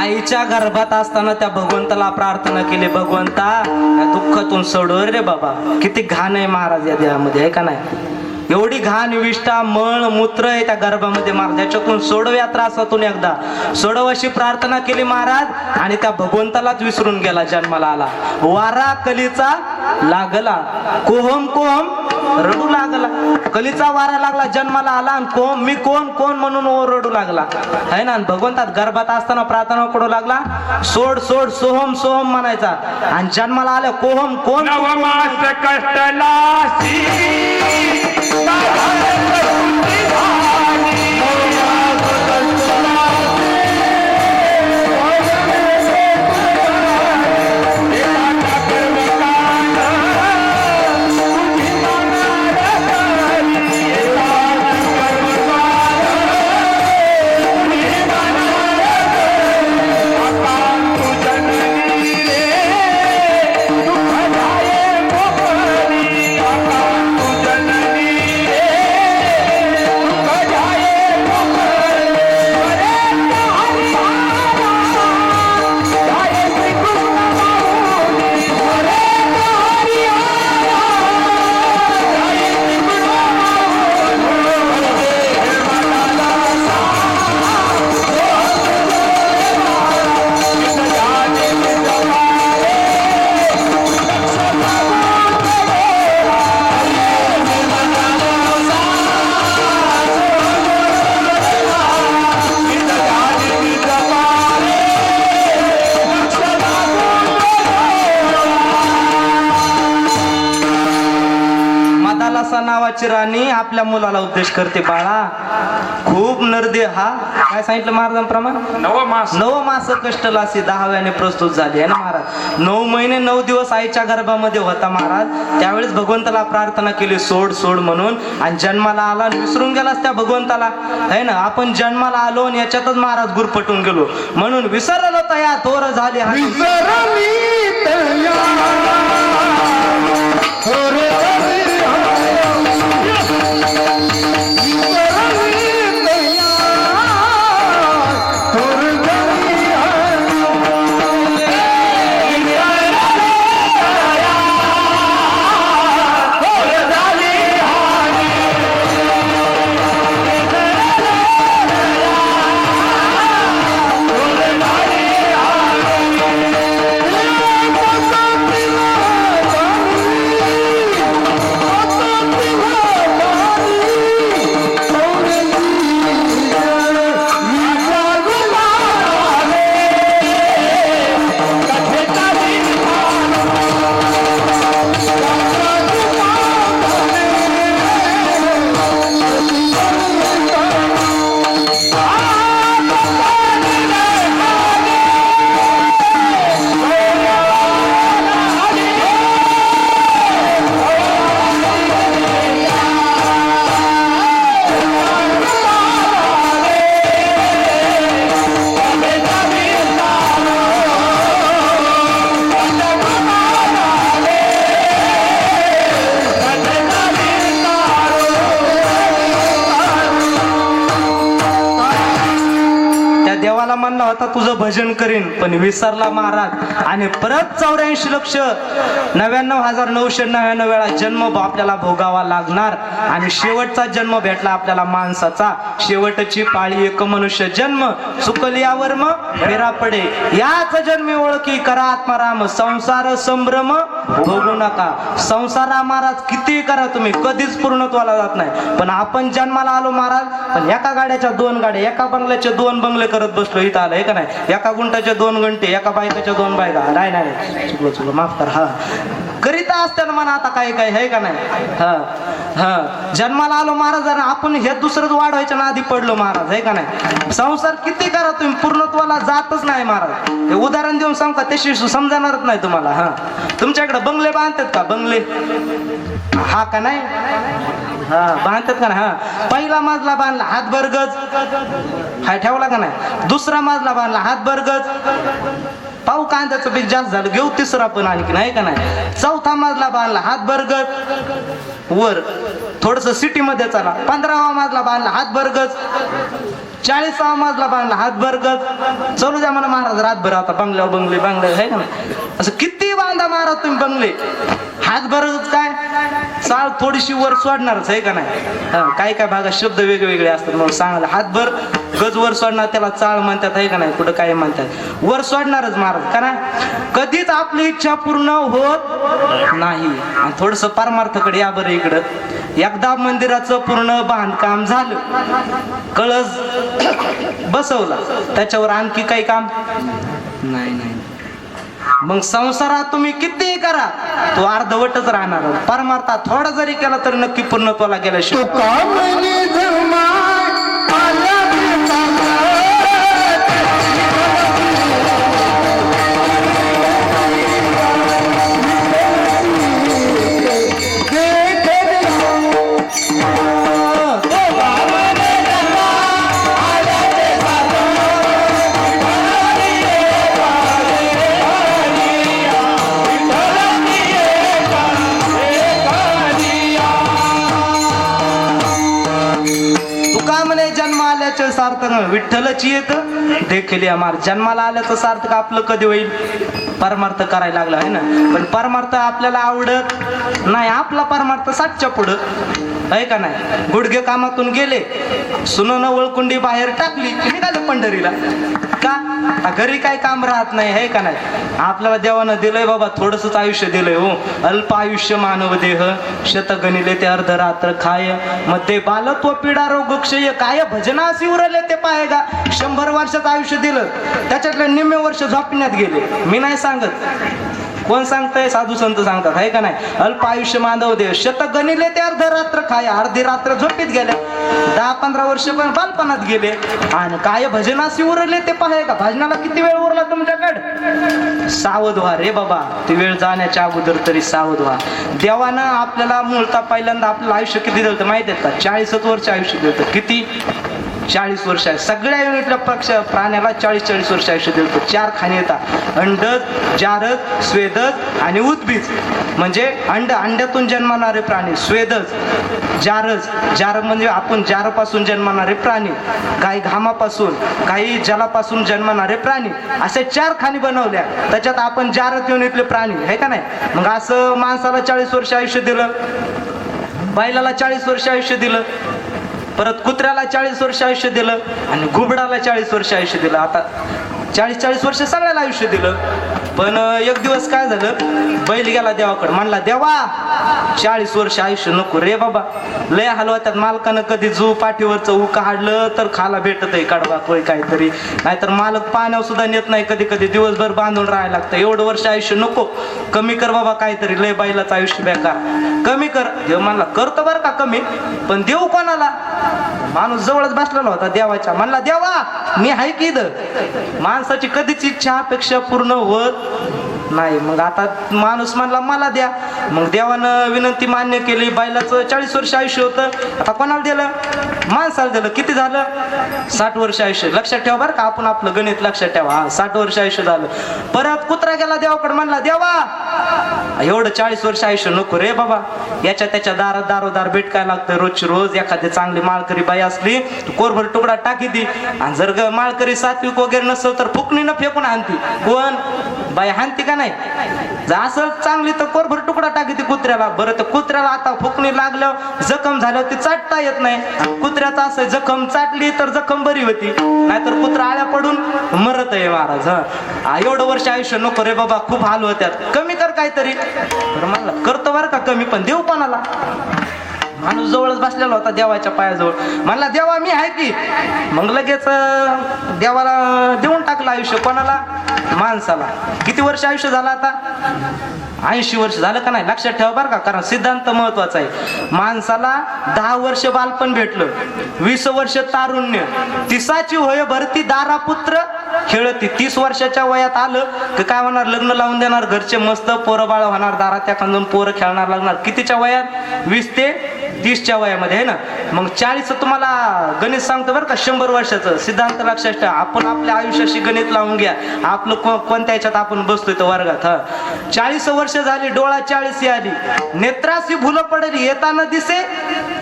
आईच्या गर्भात असताना त्या भगवंताला प्रार्थना केली भगवंता या दुःखातून सोडव रे बाबा. किती घाण आहे महाराज या देहामध्ये आहे का नाही? एवढी घाण विष्ठा मळ मूत्र आहे त्या गर्भामध्ये. महाराज याच्यातून सोडव या त्रासातून एकदा. सोडव अशी प्रार्थना केली महाराज आणि त्या भगवंतालाच विसरून गेला जन्माला आला. वारा कलीचा लागला. कोहम कोहम रडू लागला. कलीचा वारा लागला जन्माला आला. आणि कोण मी कोण कोण म्हणून ओरडू लागला. है ना? भगवंतात गर्भात असताना प्रार्थना करू लागला? सोड सोड सोहम सोहम म्हणायचा. आणि जन्माला आलं कोहम कोण? नवमास नावाची राणी आपल्या मुलाला उपदेश करते बाळा. खूप नरदे हा. काय सांगितलं महाराजांप्रमाणे नवमास नऊ मास. कष्टलासी दहाव्याने प्रस्तुत झाली आहे ना महाराज? नऊ महिने नऊ दिवस आईच्या गर्भामध्ये होता महाराज. त्यावेळेस भगवंताला प्रार्थना केली सोड सोड म्हणून. आणि जन्माला आला आणि विसरून गेलास त्या भगवंताला. आहे ना? आपण जन्माला आलो आणि याच्यातच महाराज गुरपटून गेलो. म्हणून विसरलो तया थोर झाली. हा तुझं भजन करीन पण विसरला महाराज. आणि परत चौऱ्याऐंशी लक्ष. नव्याण्णव हजार नऊशे नव्याण्णव वेळा जन्म आपल्याला भोगावा लागणार. आणि शेवटचा जन्म भेटला आपल्याला माणसाचा. शेवटची पाळी एक मनुष्य जन्म. चुकल यावर मग पडे. याच जन्मी ओळखी करा आत्माराम. संसार संभ्रम भोगू नका. संसारा महाराज किती करा तुम्ही कधीच पूर्णत्वाला जात नाही. पण आपण जन्माला आलो महाराज पण एका गाड्याच्या दोन गाड्या एका बंगल्याचे दोन बंगले करत बसलो. इथं आलं का नाही? एका गुंटाच्या दोन घंटे एका बायकाच्या दोन बायका. नाही नाही. चुकलो चुकलो. माफ कर. हा. करीता असताना मला आता काय काय आहे का नाही? हा. हा. जन्माला आलो महाराज आपण हे दुसरंच वाढवायच्या आधी पडलो महाराज आहे का नाही? संसार किती करा तुम्ही? पूर्णत्वाला जातच नाही महाराज. हे उदाहरण देऊन सांगता त्याशी समजणारच नाही तुम्हाला हा. तुमच्याकडे बंगले बांधतात का? बंगले? हा का नाही? हा बांधतात का नाही? हा. पहिला मजला बांधला हात बरगज हा ठेवला का नाही? दुसरा मजला बांधला हात बरगज पाऊ कांद्याचं पीक जास्त झालं घेऊ तिसरा पण आणखी नाही का नाही? चौथा मजला बांधला हात बरगज वर थोडस सिटी मध्ये चला. पंधरावा माजला बांधला हात बरगज चाळीसावा माजला बांधला हात बरगज चलू द्या मला महाराज रातभर आता बंगल्यावर बंगले बंगले आहे का नाही? असं किती बांधा महाराज तुम्ही बंगले? हात बरगज काय चाळ थोडीशी वर सोडणारच आहे का नाही? हा, काय काय भागात शब्द वेगवेगळे असतात. मग सांगायला हातभर गज वर सोडणार त्याला चाळ म्हणतात आहे का नाही? कुठं काय म्हणतात? वर सोडणारच महाराज का नाही? कधीच आपली इच्छा पूर्ण होत नाही. आणि थोडस परमार्थकडे या बरं इकडं. एकदा मंदिराचं पूर्ण बांधकाम झालं कळस बसवला त्याच्यावर आणखी काही काम? नाही नाही. मग संसारात तुम्ही कितीही करा? तो अर्धवटच राहणार. परमार्था थोडा जरी केला तर नक्की पूर्णत्वाला गेल्याशिवाय तुका विठ्ठलची येत. देखील अमार जन्माला आल्याचं सार्थक आपलं कधी होईल? परमार्थ करायला लागला आहे ना? पण परमार्थ आपल्याला आवडत नाही. आपला परमार्थ सातच्या पुढं. आहे का नाही? गुडघे कामातून गेले. सुनन ओळखुंडी बाहेर टाकली. की पंढरीला. का? घरी काय काम राहत नाही आहे का नाही? आपल्याला देवानं दिलंय बाबा थोडस आयुष्य दिलंय हो. अल्प आयुष्य मानव देह शतगणिले ते अर्ध रात्र खायमध्ये बालत्व पिडा रोग क्षय काय भजनासी उरले ते का शंभर वर्षाचं आयुष्य दिलं त्याच्यातले निम्मे वर्ष झोपण्यात गेले. मी नाही सांगत. कोण सांगतंय? साधू संत सांगतात आहे का नाही? अल्प आयुष्य मानव देव शतक गणिले ते अर्ध रात्र खाय अर्धी रात्र झोपीत गेल्या. दहा पंधरा वर्ष पण बालपणात गेले. आणि काय भजनाशी उरले ते पाहाय का भजनाला किती वेळ उरला तुमच्याकडे? सावध व्हा रे बाबा. ती वेळ जाण्याच्या अगोदर तरी सावध व्हा. देवानं आपल्याला मूळता पहिल्यांदा आपलं आयुष्य किती दिलं होतं माहिती आहे का? चाळीसच वर्ष आयुष्य दिलं होतं. किती? चाळीस वर्ष आहे. सगळ्या युनिटल्या पक्ष प्राण्याला चाळीस चाळीस वर्ष आयुष्य दिलं चार खाणे येतात. अंडज जारद स्वेदज आणि उद्बीज. म्हणजे अंड अंड्यातून जन्मणारे प्राणी. स्वेदज जारज. जार म्हणजे आपण जारपासून जन्मणारे प्राणी. काही घामापासून काही जलापासून जन्मणारे प्राणी. असे चार खाणी बनवल्या. त्याच्यात आपण जारद युनिटले प्राणी. आहे का नाही? मग असं माणसाला चाळीस वर्ष आयुष्य दिलं. बैलाला चाळीस वर्ष आयुष्य दिलं. परत कुत्र्याला चाळीस वर्ष आयुष्य दिलं आणि घुबडाला चाळीस वर्ष आयुष्य दिलं. आता चाळीस चाळीस वर्ष सगळ्याला आयुष्य दिलं. पण एक दिवस काय झालं? बैल गेला देवाकडे. म्हणला देवा चाळीस वर्ष आयुष्य नको रे बाबा. लय हलवत्यात मालकानं कधी जू पाठीवरचं ऊ काढलं तर खाला भेटत आहे कडबा कोय काहीतरी. नाहीतर मालक पाण्यावर सुद्धा नेत नाही कधी कधी दिवसभर बांधून राहायला लागतं. एवढं वर्ष आयुष्य नको. कमी कर बाबा काहीतरी लय बैलाचं आयुष्य बेकार. कमी कर. देव म्हणला करतो बरं का कमी? पण देऊ कोणाला? माणूस जवळच बसलेला होता देवाच्या. म्हणला देवा मी हाय की इथं? माणसाची कधीच इच्छा अपेक्षा पूर्ण होत नाही. मग आता माणूस म्हणला मला द्या. मग देवानं विनंती मान्य केली. बैलाचं चाळीस वर्ष आयुष्य होतं. आता कोणाला दिलं? माणसाला दिलं किती झालं? साठ वर्ष आयुष्य. लक्षात ठेवा बरं का आपण आपलं गणित लक्षात ठेवा. हा साठ वर्ष आयुष्य झालं. परत कुत्रा गेला देवाकडे म्हणला देवा एवढं चाळीस वर्ष आयुष्य नको रे बाबा. याच्या त्याच्या दारात दारोदार भेटकाय लागतं रोजची रोज एखादी चांगली माळकरी बाई असली कोरभर तुकडा टाकी दी. आणि जर ग- माळकरी सात्विक वगैरे नसेल तर फुकणी न फेकून आणती. कोण? बाई हानती का नाही? जर असं चांगली तर कोरभर तुकडा टाकी ती कुत्र्याला. बरं तर कुत्र्याला आता फुकणी लागल्यावर जखम झाल्यावर ती चाटता येत नाही. कुत्र्याचं असं जखम चाटली तर जखम बरी होती. नाहीतर कुत्रा आळ्या पडून मरत आहे महाराज हा. एवढं वर्ष आयुष्य नको रे बाबा खूप हाल होत्यात. कमी कर काहीतरी. तर म्हणलं करतो बरं का कमी पण देऊ कोणाला? माणूस जवळच बसलेला होता देवाच्या पायाजवळ. म्हणला देवा मी आहे की. मग लगेच देवाला देऊन टाकलं आयुष्य कोणाला? माणसाला. किती वर्ष आयुष्य झालं आता? ऐंशी वर्ष झालं का नाही? लक्षात ठेवा बरं का कारण सिद्धांत महत्त्वाचा आहे. माणसाला दहा वर्ष बालपण भेटलं वीस वर्ष तारुण्य तिसाची होय भरती दारापुत्र खेळती. तीस वर्षाच्या वयात आलं तर काय होणार? लग्न लावून देणार घरचे मस्त पोरं बाळ होणार दारात त्या खांदून पोरं खेळणार लागणार कितीच्या वयात? वीस ते तीसच्या वयामध्ये आहे ना? मग चाळीस तुम्हाला गणित सांगतो बरं का शंभर वर्षाचं. सिद्धांत लक्षात ठेवा. आपण आपल्या आयुष्याशी गणित लावून घ्या. आपलं को- कोणत्या ह्याच्यात आपण बसतोय तर वर्गात हा? चाळीस वर्ष झाली डोळा चाळीस आली. नेत्राशी भुलं पडली येताना दिसे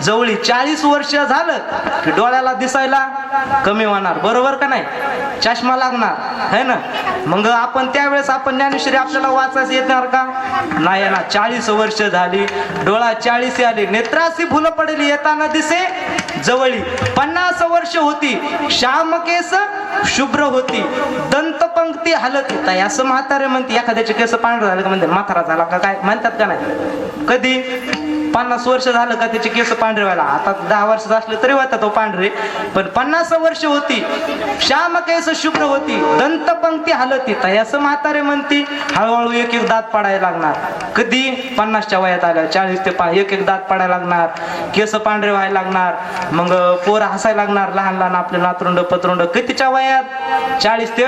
जवळी. चाळीस वर्ष झालं की डोळ्याला दिसायला कमी होणार. बरोबर का नाही? चष्मा लागणार है ना? मग आपण त्यावेळेस आपण ज्ञानेश्वरी आपल्याला वाचायचं येणार का? नाही ना. चाळीस वर्ष झाली डोळा चाळीस आली. नेत्राशी फुलं पडली येताना दिसे जवळी. पन्नास वर्ष होती. श्याम केस शुभ्र होती. दंतपंक्ती हलत. होता असं म्हातारे म्हणते. एखाद्याचे केस पांढरे झाले का म्हणते? म्हातारा झाला का काय? म्हणतात का नाही? कधी? पन्नास वर्ष झालं का त्याचे केस पांढरे व्हायला आता दहा वर्ष असले तरी होता तो पांढरे. पण पन्नास वर्ष होती. श्याम केस शुभ्र होती. दंतपंक्ती हलती. तयास म्हातारे म्हणती हळूहळू एक एक दात पडायला लागणार. कधी? पन्नासच्या वयात आल्या चाळीस ते पा एक एक दात पडायला लागणार. केस पांढरे व्हायला लागणार. मग पोर हसायला लागणार. लहान लहान आपले नातरुंड पतरुंड. कितीच्या वयात? चाळीस ते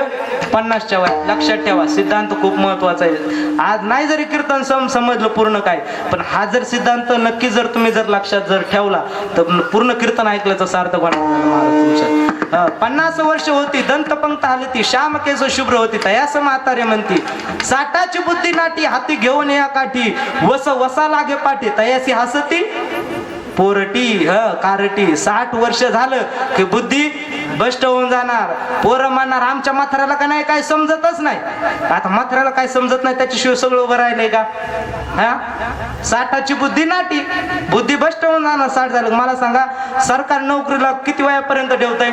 पन्नासच्या वयात. लक्षात ठेवा. सिद्धांत खूप महत्त्वाचा आहे. आज नाही जरी कीर्तन सम समजलं पूर्ण काय पण हा जर सिद्धांत नक्की जर तुम्ही जर लक्षात जर ठेवला तर पूर्ण कीर्तन ऐकल्याचं सार्थक तुमच्या पन्नास वर्ष होती दंतपंक्त हलती श्याम केस शुभ्र होती तयास म्हातारे म्हणती साठाची बुद्धी नाटी हाती घेऊन या काठी वस वसा लागे पाठी तयासी हसती पोरटी ह कारटी साठ वर्ष झालं की बुद्धी भ्रष्ट होऊन जाणार पोरं म्हणणार आमच्या माथऱ्याला का नाही काय समजतच नाही. आता माथऱ्याला काय समजत नाही त्याच्याशिवाय सगळं उभं राहिलंय का? हा? साठाची बुद्धी नाटी. बुद्धी भ्रष्ट होऊन जाणार साठ झालं. मला सांगा सरकार नोकरीला किती वयापर्यंत ठेवताय?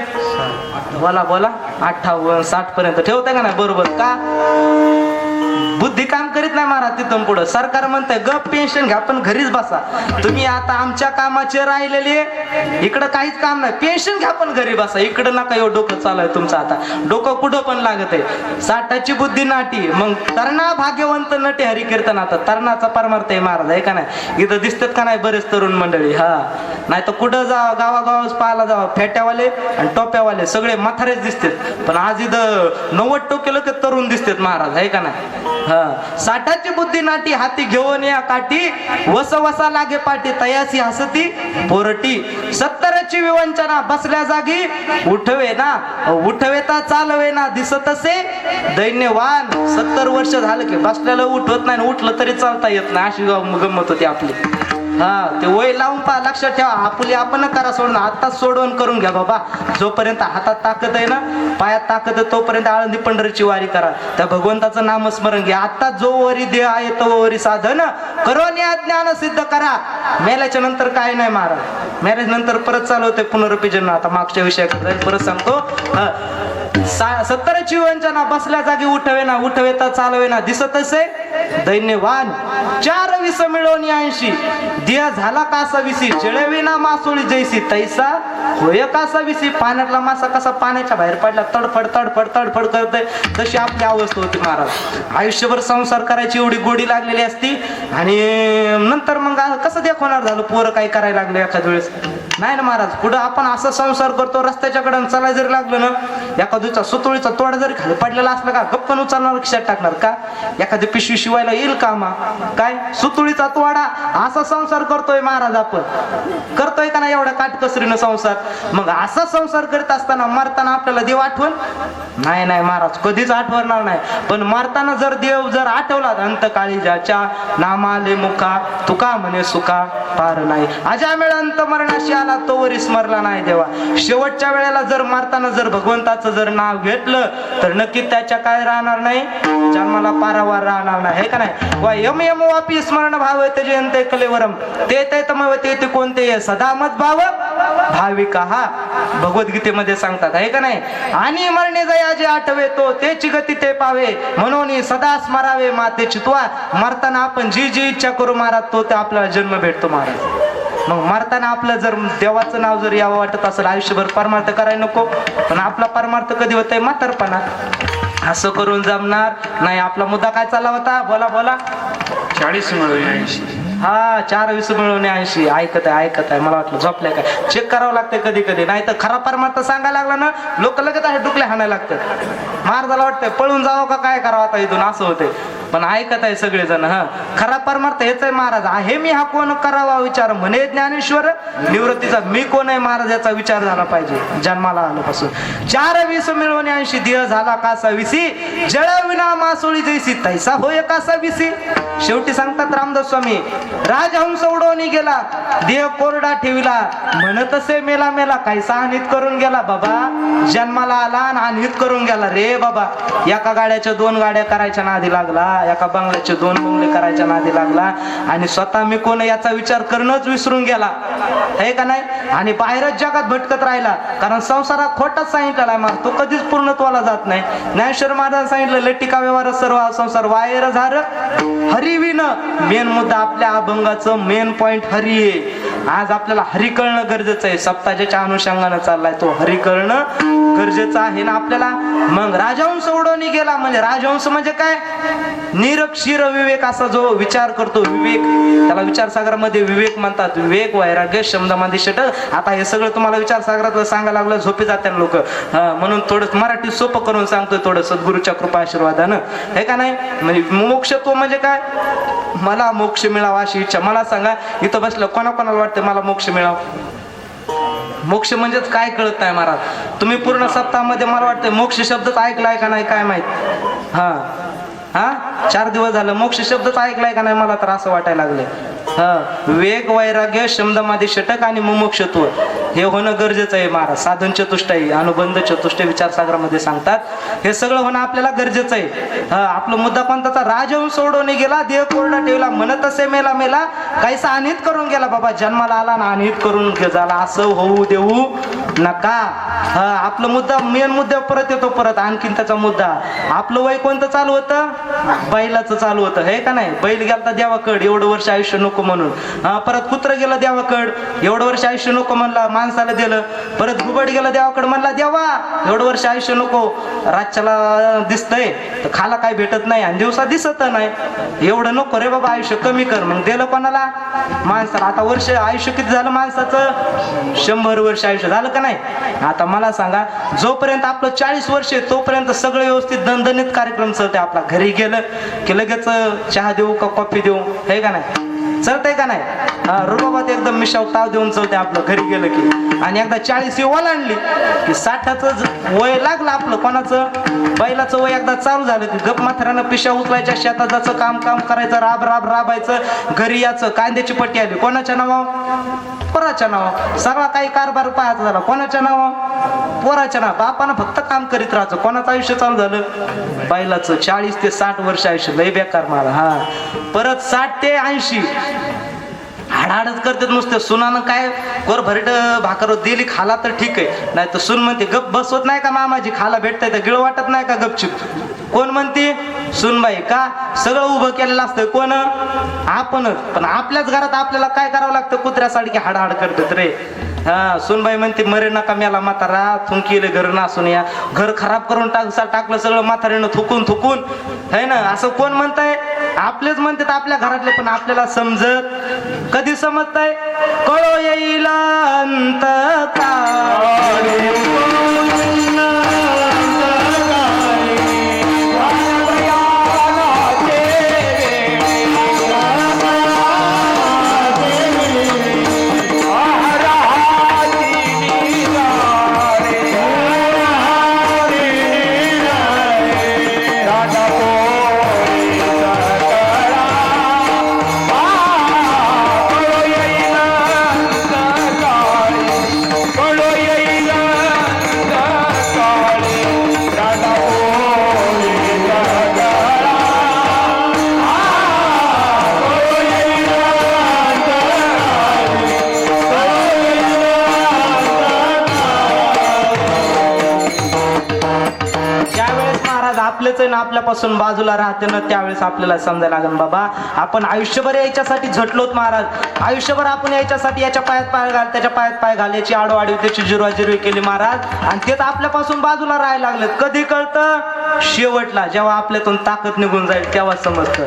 बोला बोला. अठ्ठावन्न साठ पर्यंत ठेवताय का नाही? बरोबर. का? बुद्धी काय करीत नाही महाराज तिथून पुढं. सरकार म्हणतंय गप पेन्शन घ्या पण घरीच बसा. तुम्ही आता आमच्या कामाचे राहिलेले इकडं काहीच काम नाही. पेन्शन घ्या पण घरी बसा. इकडं नका एवढं डोकं चालू आहे तुमचं आता. डोकं कुठं पण लागत आहे साठाची बुद्धी नाटी. मग तरणा भाग्यवंत नटे हरी कीर्तन आता. तरणाचा परमार्थ आहे महाराज आहे का नाही? इथं दिसतात का नाही बरेच तरुण मंडळी? हा. नाही तर कुठं जा गावागावास पाहायला जावं? फेट्यावाले आणि टोप्यावाले. सगळे म्हातारेच दिसतात. पण आज इथं नव्वद टोके लोक तरुण दिसतात महाराज आहे का नाही? हा. साठाची बुद्धी नाटी हाती घेऊन या काठी वस वसा लागे पाठी तयासी हसती पोरटी. सत्तरची विवंचना बसल्या जागी उठवे ना उठवेता चालवे ना दिसत असे दैन्यवान. सत्तर वर्ष झालं की बसल्याला उठवत नाही उठलं तरी चालता येत नाही. अशी गम- गंमत होती आपली. हा ते वय लावून पहा लक्षात ठेवा. आपली आपण करा सोडून आत्ताच सोडवून करून घ्या बाबा. जोपर्यंत हातात ताकद आहे ना पायात ताकद आहे तोपर्यंत आळंदी पंढरीची वारी करा. त्या भगवंताचं नामस्मरण घ्या. आता जो वरी देह आहे तो वरी साधन. करून या ज्ञान सिद्ध करा. मेल्याच्या नंतर काय नाही मारा मॅरेज नंतर परत चालू होते पुनरुपी जन्म आता मागच्या विषयाकडे परत सांगतो. सत्तर सा- ना वंचना बसल्या जागी उठवे ना उठवे तर चालवे ना दिसत आहे. धन्यवाद. चार विस मिळवून ऐंशी. दिया झाला कासा विसी. चेळविना मासोळी जैसी तैसा. होय कासा विसी पाण्यातला मासा कसा पाण्याच्या बाहेर पडला तडफड तडफड तडफड करतोय तशी आपली अवस्था होती महाराज. आयुष्यभर संसार करायची एवढी गोडी लागलेली असती आणि नंतर मग कसं देखवणार झालं? पोरं काय करायला लागलं एखाद्या वेळेस? नाही ना महाराज पुढं आपण असा संसार करतो रस्त्याच्या कडे चालायला जरी लागलं ना एखाद्याचा सुतोळीचा तोडा जरी खाली पडलेला असला का गप्पन उचलणार खिशात टाकणार का? एखादी पिशवी शिवायला येईल का मा? काय? सुतुळीचा तोडा असा संसार करतोय महाराज आपण. करतोय का नाही एवढ्या काटकसरीनं संसार? मग असा संसार करत असताना मरताना आपल्याला देव आठवण? नाही नाही महाराज कधीच आठवणार नाही. पण मरताना जर देव जर आठवला अंत काळीजाच्या नामाले मुखा तुका म्हणे सुका पार नाही. अजा अंत मरणाशी आला तो वरी स्मरला नाही देवा. शेवटच्या वेळेला जर मारताना जर भगवंताचं जर नाव घेतलं तर नक्की त्याच्या काय राहणार नाही? जन्माला पारावार राहणार नाही हे का नाही? वा यम यम वापी स्मरण भाव ते जयंते कलेवरम. ते ते तमव ते कोणते सदा मत भाव भाविक हा भगवद्गीतेमध्ये सांगतात आहे का नाही? आणि मरणे जया जे आठवे तो तेची गती ते पावे. म्हणून सदा स्मरावे मातेची तुवा. मरताना आपण जी जी इच्छा करू महाराज तो ते आपला जन्म भेटतो महाराज. मग मरताना आपलं जर देवाचं नाव जर यावं वाटत असेल आयुष्यभर परमार्थ करायला नको. पण आपला परमार्थ कधी होतंय? म्हातारपणात असं करून जमणार नाही. आपला मुद्दा काय चालला होता? बोला बोला. चाळीस मिळवून ऐंशी हा चार वीस मिळवणे ऐंशी. ऐकत आहे ऐकत आहे. मला वाटलं झोपल्या काय? चेक करावं लागतंय कधी कधी. नाही तर खरा परमार्थ सांगायला लागला ना लोक लगेच आहे डुकले हाणायला लागतात. महाराजाला वाटतंय पळून जावं का काय करावं आता इथून? असं होतंय. पण ऐकत आहे सगळेजण हा. खरा परमार्थ हेच आहे महाराज. आहे मी हा कोण करावा विचार? म्हणे ज्ञानेश्वर निवृत्तीचा मी कोण आहे महाराज याचा विचार झाला पाहिजे. जन्माला आल्यापासून. चार वीस मिळवणे ऐंशी देह झाला कासा विसी जळविना मासोळी जैसी तैसा होय कासा विसी शेवटी सांगतात रामदास स्वामी राजहंस उडवणी गेला देह कोरडा ठेविला. म्हणत असे मेला मेला कायसा अनित करून गेला बाबा. जन्माला आला आणि अनित करून गेला. रे बाबा एका गाड्याच्या दोन गाड्या करायच्या नादी लागला. एका बंगल्याचे दोन बंगले करायच्या नादी लागला. आणि स्वतः मी कोण याचा विचार करणंच विसरून गेला. हे का नाही? आणि बाहेरच जगात भटकत राहिला. कारण संसारात खोटाच सांगितलेला आहे मग तो कधीच पूर्णत्वाला जात नाही. ज्ञानेश्वर महाराज सांगितलं लटिका व्यवहार सर्व संसार वायर झार हरिविन मेन मुद्दा आपल्या अभंगाचं मेन पॉइंट हरी आहे. आज आपल्याला हरी कळणं गरजेचं आहे. सप्ताहाच्या अनुषंगानं चाललाय तो हरी कळणं गरजेचं आहे ना आपल्याला? मग राजहंस उडवणी गेला म्हणजे राजहंस म्हणजे काय? निरक्षीर विवेक असा जो विचार करतो विवेक. त्याला विचारसागरामध्ये विवेक म्हणतात. विवेक वैराग्य शब्दामध्ये शट. आता हे सगळं तुम्हाला विचारसागरात सांगायला लागलं झोपी जाते लोक. म्हणून थोडं मराठी सोपं करून सांगतोय थोडं सद्गुरूच्या कृपा आशीर्वादानं. हे का नाही? म्हणजे मोक्षत्व म्हणजे काय? मला मोक्ष मिळावा अशी इच्छा. मला सांगा इथं बसलं कोणाकोणाला वाटतं मला मोक्ष मिळावं? मोक्ष म्हणजेच काय कळत नाही महाराज? तुम्ही पूर्ण सप्ताहामध्ये मला वाटतं मोक्ष शब्दच ऐकलाय का नाही काय माहीत? हा. हा? चार दिवस झालं मोक्ष शब्दच ऐकलाय का नाही मला तर असं वाटायला लागलंय. वेग वैराग्य शमदमादी षटक आणि मुमुक्षत्व. हे होणं गरजेचं आहे महाराज. साधन चतुष्टयी अनुबंध चतुष्टय विचारसागरामध्ये सांगतात. हे सगळं होणं आपल्याला गरजेचं आहे. हा आपला मुद्दा कोणताचा राजहंस सोडवणे गेला देह कोरडा ठेवला म्हणत असे मेला मेला काहीसा अनित करून गेला बाबा जन्माला आला ना अनित करून झाला असं होऊ देऊ नका. हा आपलं मुद्दा मेन मुद्दा परत येतो परत आणखीन त्याचा मुद्दा. आपलं वय कोणतं चालू होतं? बैलाचं चालू होतं. हे का नाही? बैल गेला देवाकड एवढं वर्ष आयुष्य नको म्हणून. हा परत कुत्र गेलं देवाकड. एवढं वर्ष आयुष्य नको म्हणला माणसाला दिलं. परत घुबड गेलं देवाकड म्हणला देवा एवढं वर्ष आयुष्य नको. रातच्याला दिसतंय तर खाला काय भेटत नाही आणि दिवसा दिसत नाही. एवढं नको रे बाबा आयुष्य कमी कर. मग दिलं कोणाला? माणसाला. आता वर्ष आयुष्य किती झालं माणसाचं? शंभर वर्ष आयुष्य झालं का नाही? आता मला सांगा जोपर्यंत आपलं चाळीस वर्ष आहे तोपर्यंत सगळं व्यवस्थित दणदणीत कार्यक्रम चालते आपला घरी गेलं की लगेच चहा देऊ का कॉफी देऊ? हे का नाही? चालतंय का नाही? रुबाबात एकदम मिशाव ताव देऊन चलते आपलं घरी गेलं की. आणि एकदा चाळीस ओलांडली की साठाचं ज- वय लागलं आपलं कोणाचं? बैलाचं वय एकदा चालू झालं की गप माथऱ्यानं पिशा उचलायच्या शेतात जायचं काम काम करायचं राब राब राबायचं घरी याचं कांद्याची पट्टी आली. कोणाच्या नावावर पोराच्या नावा सर्व काही कारभार पाहायचा झाला. कोणाच्या नावा पोराच्या नाव बापानं फक्त काम करीत राहायचं. कोणाचं आयुष्य चालू झालं? बैलाचं. चाळीस ते साठ वर्ष आयुष्य. लय बेकार मला. हा. परत साठ ते ऐंशी. हाडाहाडच करतात नुसतं. सुनानं काय कोर भरट भाकर दिली खाला तर ठीक आहे. नाही तर सुन म्हणते गप बसवत नाही का मामाजी? खाला भेटताय तर गिळ वाटत नाही का गपचिप? कोण म्हणते? सुनबाई का? सगळं उभं केलेलं असतं. कोण? आपणच पण आपल्याच घरात आपल्याला काय करावं लागतं? कुत्र्यासारखी हाडहाड करतात रे. हा सुनबाई म्हणते मरे नका मेला म्हातारा. थुंकीले घर नासून या. घर खराब करून टाक टाकलं सगळं म्हाताऱ्यानं थुकून थुकून है ना? असं कोण म्हणताय? आपलेच म्हणतात आपल्या घरातले पण आपल्याला समजत कधी समजताय? कळो येईल अंत आपल्यापासून बाजूला राहते ना त्यावेळेस आपल्याला समजायला लागेल बाबा. आपण आयुष्यभर याच्यासाठी झटलोत महाराज. आयुष्यभर आपण याच्यासाठी याच्या पायात पाय घाल त्याच्या पायात पाय घाल याची आडवाडीव त्याची जिरवाजिरवी केली महाराज. आणि तेच आपल्यापासून बाजूला राहायला लागलेत. कधी कळतं? शेवटला जेव्हा आपल्यातून ताकद निघून जाईल तेव्हा समजतं.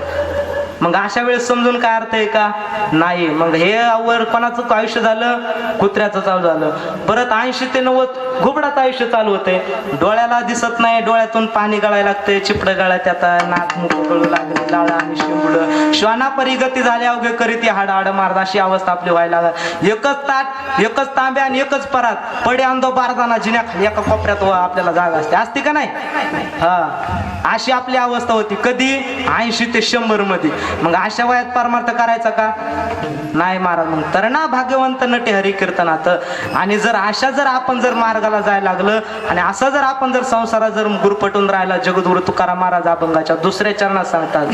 मग अशा वेळेस समजून काय अर्थ आहे का? नाही. मग हे अवर कोणाचं आयुष्य झालं? कुत्र्याचं चालू झालं. परत ऐंशी ते नव्वद घुबडात आयुष्य चालू होते डोळ्याला दिसत नाही डोळ्यातून पाणी गळायला लागतंय चिपड गळ्यात आता नाक मुख गळू लागले लाळा आणि शिंबड. श्वाना परिगती झाली अवघे करीत हाड हाड मारत अशी अवस्था आपली व्हायला लागली. एकच ताट एकच तांब्या आणि एकच परात. पडे अंदो बारदाना जिन्या एका कोपऱ्यात व आपल्याला जागा असते. असते का नाही? हा. अशी आपली अवस्था होती. कधी? ऐंशी ते शंभरमध्ये. मग अशा वयात परमार्थ करायचा का? नाही महाराज. मग तर ना भाग्यवंत नटे हरी कीर्तनात आणि जर अशा जर आपण जर मार्गाला जायला लागलं. आणि असं जर आपण जर संसारात जर गुरपटून राहिला जगद्गुरु तुकाराम महाराज अभंगाच्या दुसऱ्या चरणात सांगतात.